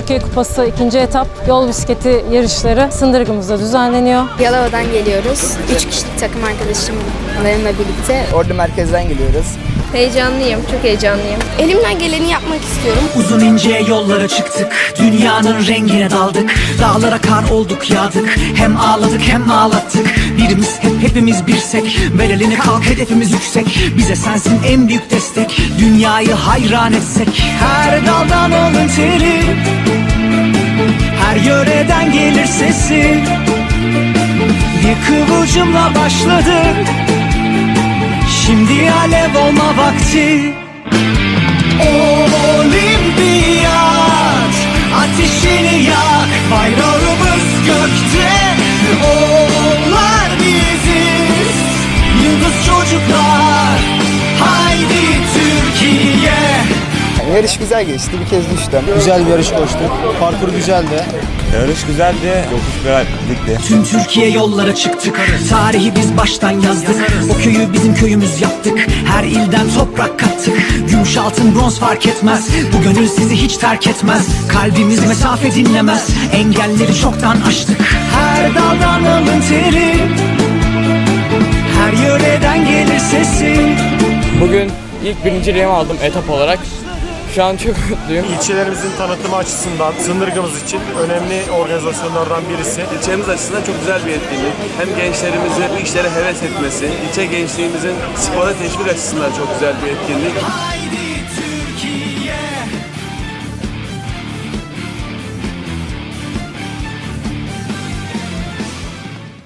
Türkiye Kupası ikinci etap yol bisikleti yarışları Sındırgımızda düzenleniyor. Yalova'dan geliyoruz. Üç kişilik takım arkadaşımlarımla birlikte. Ordu merkezden geliyoruz. Heyecanlıyım, çok heyecanlıyım. Elimden geleni yapmak istiyorum. Uzun ince yollara çıktık Dünyanın rengine daldık. Dağlara kar olduk yağdık Hem ağladık hem ağlattık. Birimiz hep hepimiz birsek Ver elini kalk hedefimiz yüksek. Bize sensin en büyük destek Dünyayı hayran etsek. Her daldan alın teri Her yöreden gelir sesi. Bir kıvılcımla başladık olma vakti Olimpiyat Ateşini yak Bayrağımız gökte Onlar biziz Yıldız çocuklar Haydi Türkiye Yarış güzel geçti. Bir kez düştüm. Güzel bir yarış koştuk. Parkur güzeldi. Yarış güzeldi. Yokuş biraz dikti. Tüm Türkiye yollara çıktık Tarihi biz baştan yazdık O köyü bizim köyümüz yaptık Her ilden toprak kattık. Gümüş altın bronz fark etmez. Bu gönül sizi hiç terk etmez. Kalbimiz mesafe dinlemez. Engelleri çoktan aştık. Her daldan alın teri Her yöreden gelir sesi. Bugün ilk birinciliğimi aldım etap olarak. Şu an çok mutluyum. İlçelerimizin tanıtımı açısından Sındırgımız için önemli organizasyonlardan birisi. İlçemiz açısından çok güzel bir etkinlik. Hem gençlerimizin bu işlere heves etmesi, ilçe gençliğimizin spora teşvik açısından çok güzel bir etkinlik. Haydi